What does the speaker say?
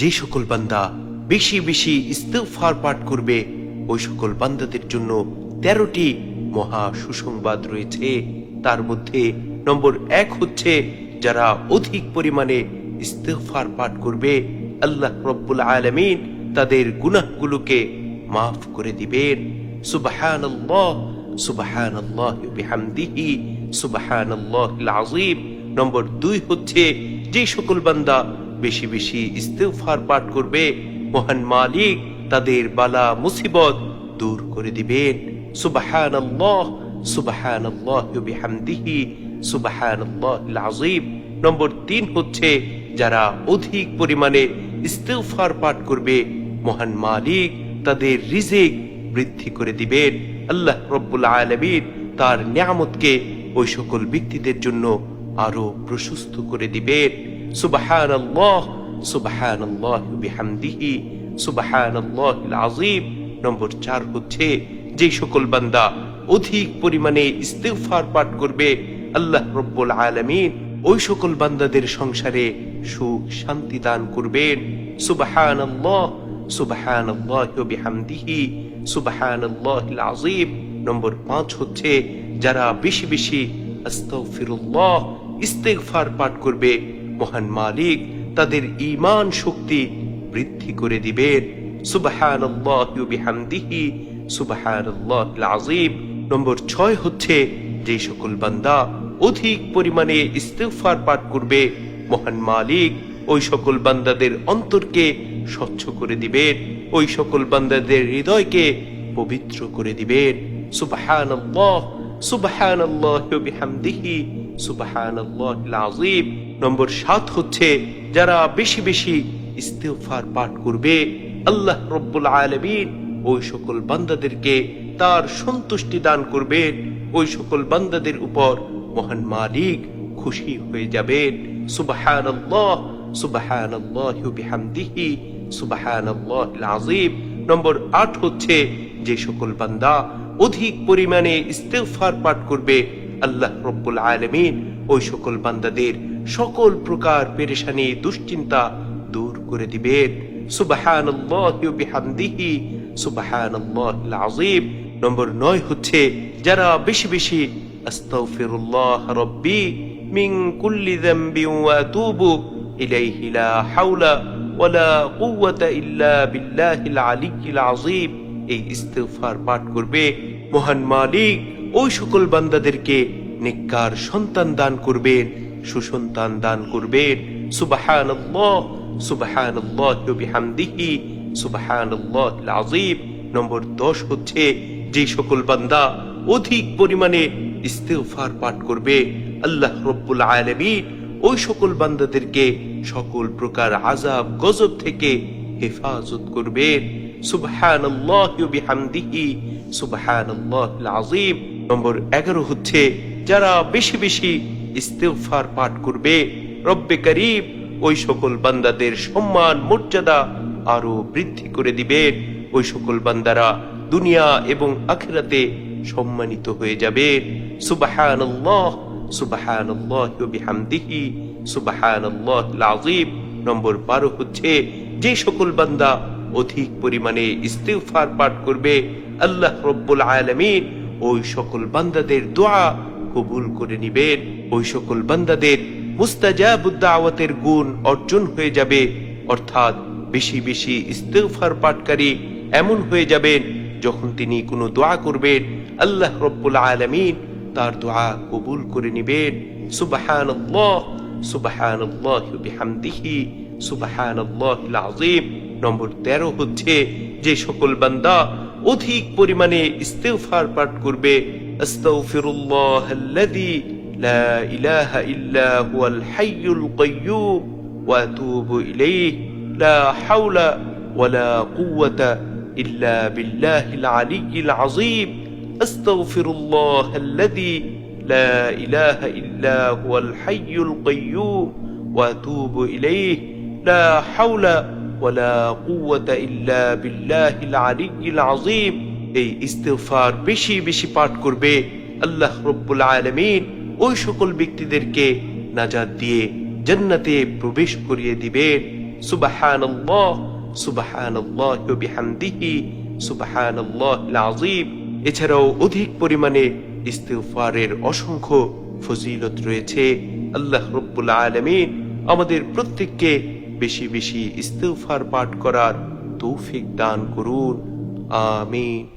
যে সকল বান্দা বেশি বেশি ইস্তেফার পাঠ করবে, ওই সকল বান্দাদের জন্য তেরোটি মহা সুসংবাদ রয়েছে। তার মধ্যে নম্বর এক হচ্ছে, যারা অধিক পরিমাণে ইস্তেফার পাঠ করবে, আল্লাহ রব্বুল আলমিন তাদের গুনাহগুলোকে মাফ করে দিবেন। সুবাহান আল্লাহ সুবাহান আল্লাহ বিহামদিহি সুবাহান আল্লাহ আজিম নম্বর দুই হচ্ছে, যে সকল বান্দা বেশি বেশি ইস্তেফার পাঠ করবে। মহান মালিক তাদের বালা মুসিবত দূর করে দিবেন। সুবাহান সুবাহান বিহামদিহি সুবাহান আজিম নম্বর তিন হচ্ছে, যারা অধিক পরিমাণে ইস্তেফার পাঠ করবে, মহান মালিক তাদের রিজিক বৃদ্ধি করে দিবেন। আল্লাহ রব্বুল আলমীর তার নিয়ামতকে ওই সকল ব্যক্তিদের জন্য আরও প্রশস্ত করে দিবেন। সুবাহান আল্লাহ সুবাহান আল্লাহ বিহামদিহি সুবাহান আল্লাহ আজিম নম্বর চার হচ্ছে, যে সকল বান্দা অধিক পরিমাণে ইস্তেফার পাঠ করবে, আল্লাহ রব্বুল আলমিন ওই সকল বান্দাদের সংসারে সুখ শান্তি দান করবেন। সুবাহান আল্লাহ সুবাহান আল্লাহ বিহামদিহি সুবাহান আল্লাহ আজিম নম্বর পাঁচ হচ্ছে, যারা বেশি বেশি আস্তাগফিরুল্লাহ, ইস্তেগফার পাঠ করবে মহান মালিক তাদের ইমান শক্তি বৃদ্ধি করে দিবেন সুবাহান বিহামদিহি নম্বর ছয় হচ্ছে, যে সকল বান্দা অধিক পরিমাণে ইস্তেগফার পাঠ করবে, মহান মালিক ওই সকল বান্দাদের অন্তরকে স্বচ্ছ করে দিবেন ওই সকল বান্দাদের হৃদয়কে পবিত্র করে দিবেন আল্লাহ সুবাহান আল্লাহ নম্বর সাত হচ্ছে, যারা বেশি বেশি ইস্তেফার পাঠ করবে, আল্লাহ রব্বুল আলমিন ওই সকল বান্দাদেরকে তার সন্তুষ্টি দান করবেন, ওই সকল বান্দাদের উপর মহান মালিক খুশি হয়ে যাবেন। সুবাহান আল্লাহ সুবাহান আল্লাহ বিহামদিহি সুবাহান আল্লাহ আজিম নম্বর আট হচ্ছে, যে সকল বান্দা অধিক পরিমাণে ইস্তেফার পাঠ করবে আল্লাহ রব্বুল আলমিন ওই সকল বান্দাদের সকল প্রকার পেরেশানি, দুশ্চিন্তা দূর করে দিবেন। সুবাহান বিহামদিহি সুবাহান আজিম নম্বর নয় হচ্ছে, যারা বেশি বেশি, আস্তাগফিরুল্লাহ রব্বি মিন কুল্লি যামবি ওয়া আতুবু ইলাইহি লা হাওলা ওয়ালা কুওয়াতা ইল্লা বিল্লাহিল আলিয়্যিল আযীম। এই ইস্তেগফার পাঠ করবে মহান মালিক ওই সকল বান্দাদেরকে নেককার সন্তান দান করবেন, সুসন্তান দান করবেন। সুবাহানাল্লাহ সুবাহানাল্লাহ বিহামদিহি, সুবাহানাল্লাহ আযীম নম্বর 10 হচ্ছে, যে সকল বান্দা অধিক পরিমাণে ইস্তেগফার পাঠ করবে, আল্লাহ রব্বুল আলামিন ওই সকল বান্দাদেরকে সকল প্রকার আজাব গজব থেকে হেফাজত করবেন। সুবহানাল্লাহ বিহামদিহি, সুবহানাল্লাহ আযীম নম্বর 11 হচ্ছে, যারা বেশি বেশি ইস্তেগফার পাঠ করবে, রব্বে করিব ওই সকল বান্দাদের সম্মান, মর্যাদা আরও বৃদ্ধি করে দিবেন। ওই সকল বান্দারা দুনিয়া এবং আখিরাতে সম্মানিত হয়ে যাবে। সুবহানাল্লাহ সুবহানাল্লাহ বিহামদিহি নম্বর 12 হচ্ছে, যে সকল বান্দা অধিক পরিমাণে ইস্তেগফার পাঠ করবে, আল্লাহ রব্বুল আলামিন ওই সকল বান্দাদের দোয়া কবুল করে নিবেন। ওই সকল বান্দাদের মুস্তাজাবুদ্দাওয়াতের গুণ অর্জন হয়ে যাবে। অর্থাৎ বেশি বেশি ইস্তেগফার পাঠকারী এমন হয়ে যাবেন যখন তিনি কোনো দোয়া করবেন। আল্লাহ রব্বুল আলামিন তার দোয়া কবুল করে নিবেন। সুবহানাল্লাহ সুবহানাল্লাহ বিহামদিহি সুবহানাল্লাহ আযীম। নম্বর 13 হচ্ছে, যে সকল বান্দা অধিক পরিমাণে ইস্তেফার পাঠ করবে আস্তাগফিরুল্লাহাল্লাযী লা ইলাহা ইল্লা হুয়াল হাইয়ুল কাইয়্যুম ওয়া আতুবু ইলাইহি লা হাওলা ওয়ালা কুওয়াতা ইল্লা বিল্লাহিল আলিয়্যিল আযীম আস্তাগফিরুল্লাহাল্লাযী লা ইলাহা ইল্লা হুয়াল হাইয়ুল কাইয়্যুম ওয়া আতুবু ইলাইহি লা হাওলা ওয়ালা কুওয়াতা ইল্লা বিল্লাহিল আলিয়্যিল আযীম এই ইস্তিগফার বেশি বেশি পাঠ করবে আল্লাহ রব্বুল আলামিন। ওই সকল ব্যক্তিদেরকে নাজাত দিয়ে জন্নাতে প্রবেশ করিয়ে দিবেন। সুবহানাল্লাহ সুবহানাল্লাহ ওয়া বিহামদিহি, সুবহানাল্লাহিল আযীম। এছাড়াও অধিক পরিমাণে ইস্তিগফারের অসংখ্য ফজিলত রয়েছে। আল্লাহ রব্বুল আলামিন আমাদের প্রত্যেককে বেশি বেশি ইস্তেফার পাঠ করার তৌফিক দান করুন আমিন।